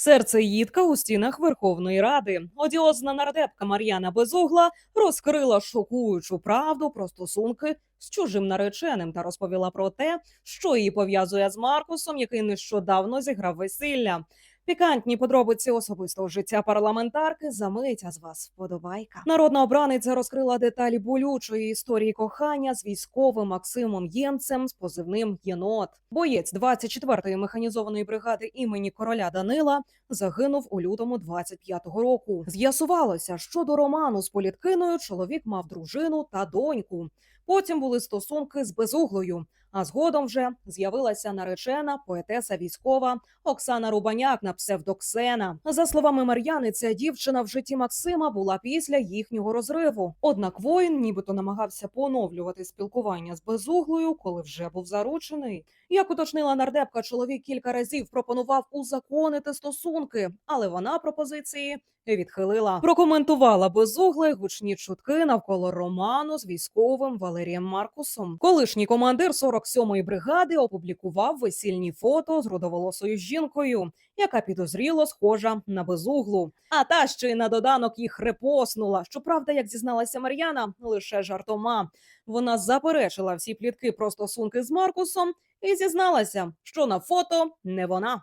Серце їдка у стінах Верховної Ради. Одіозна нардепка Мар'яна Безугла розкрила шокуючу правду про стосунки з чужим нареченим та розповіла про те, що її пов'язує з Маркусом, який нещодавно зіграв весілля. Пікантні подробиці особистого життя парламентарки замить, з вас вподобайка. Народна обраниця розкрила деталі болючої історії кохання з військовим Максимом Ємцем з позивним Єнот. Боєць 24-ї механізованої бригади імені короля Данила загинув у лютому 25-го року. З'ясувалося, що до роману з політкиною чоловік мав дружину та доньку. Потім були стосунки з безуглою. А згодом вже з'явилася наречена поетеса військова Оксана Рубаняк на псевдоксена. За словами Мар'яни, ця дівчина в житті Максима була після їхнього розриву. Однак воїн нібито намагався поновлювати спілкування з безуглою, коли вже був заручений. Як уточнила нардепка, чоловік кілька разів пропонував узаконити стосунки, але вона пропозиції відхилила. Прокоментувала безугле гучні чутки навколо роману з військовим Валерієм Маркусом. Колишній командир 47-ї бригади опублікував весільні фото з рудоволосою жінкою, яка підозріло схожа на безуглу. А та ще й на доданок їх репоснула. Щоправда, як зізналася Мар'яна, лише жартома. Вона заперечила всі плітки про стосунки з Маркусом і зізналася, що на фото не вона.